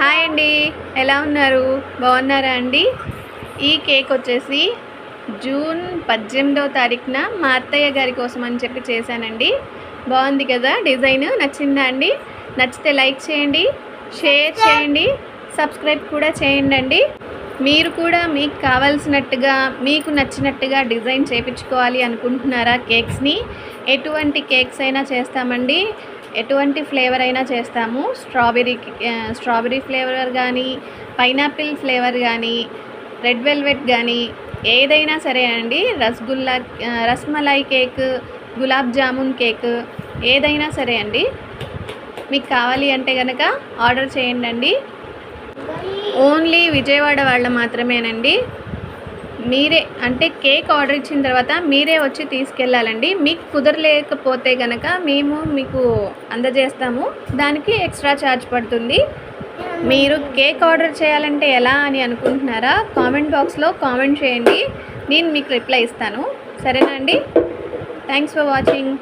Hi అండి. ఎలా ఉన్నారు? బాగున్నారా అండి? ఈ కేక్ వచ్చేసి జూన్ పద్దెనిమిదవ తారీఖున మా అత్తయ్య గారి కోసం అని చెప్పి చేశానండి. బాగుంది కదా? డిజైన్ నచ్చిందా అండి? నచ్చితే లైక్ చేయండి షేర్ చేయండి సబ్స్క్రైబ్ కూడా చేయండి అండి. మీరు కూడా మీకు కావాల్సినట్టుగా మీకు నచ్చినట్టుగా డిజైన్ చేయించుకోవాలి అనుకుంటున్నారా కేక్స్ని? ఎటువంటి కేక్స్ అయినా చేస్తామండి. ఎటువంటి ఫ్లేవర్ అయినా చేస్తాము. స్ట్రాబెర్రీ స్ట్రాబెర్రీ ఫ్లేవర్ కానీ పైనాపిల్ ఫ్లేవర్ కానీ రెడ్ వెల్వెట్ కానీ ఏదైనా సరే అండి రసగుల్లా రస్మలై కేక్ గులాబ్ జామున్ కేక్ ఏదైనా సరే అండి మీకు కావాలి అంటే కనుక ఆర్డర్ చేయండి అండి ఓన్లీ విజయవాడ వాళ్ళ మాత్రమేనండి. మీరే అంటే కేక్ ఆర్డర్ ఇచ్చిన తర్వాత మీరే వచ్చి తీసుకెళ్ళాలండి. మీకు కుదరలేకపోతే కనుక మేము మీకు అందజేస్తాము. దానికి ఎక్స్ట్రా ఛార్జ్ పడుతుంది. మీరు కేక్ ఆర్డర్ చేయాలంటే ఎలా అని అనుకుంటున్నారా? కామెంట్ బాక్స్లో కామెంట్ చేయండి. నేను మీకు రిప్లై ఇస్తాను. సరేనా అండి? Thanks for watching.